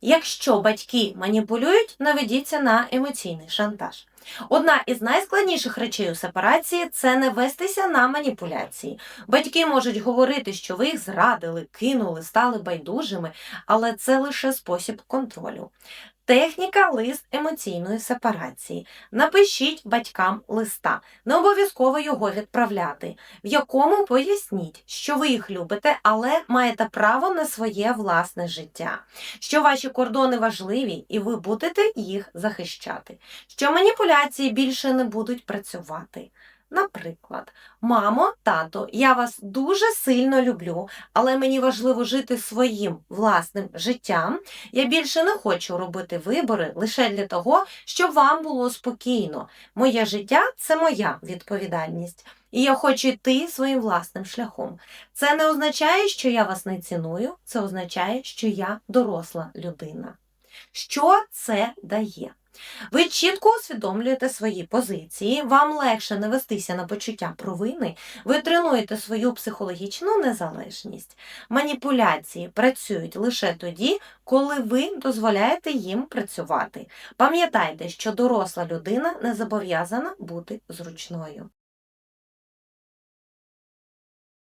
Якщо батьки маніпулюють, наведіться на емоційний шантаж. Одна із найскладніших речей у сепарації це не вестися на маніпуляції. Батьки можуть говорити, що ви їх зрадили, кинули, стали байдужими, але це лише спосіб контролю. Техніка лист емоційної сепарації. Напишіть батькам листа, не обов'язково його відправляти, в якому поясніть, що ви їх любите, але маєте право на своє власне життя, що ваші кордони важливі і ви будете їх захищати, що маніпуляції більше не будуть працювати. Наприклад, мамо, тато, я вас дуже сильно люблю, але мені важливо жити своїм власним життям. Я більше не хочу робити вибори лише для того, щоб вам було спокійно. Моє життя це моя відповідальність. І я хочу йти своїм власним шляхом. Це не означає, що я вас не ціную, це означає, що я доросла людина. Що це дає? Ви чітко усвідомлюєте свої позиції, вам легше не вестися на почуття провини, ви тренуєте свою психологічну незалежність. Маніпуляції працюють лише тоді, коли ви дозволяєте їм працювати. Пам'ятайте, що доросла людина не зобов'язана бути зручною.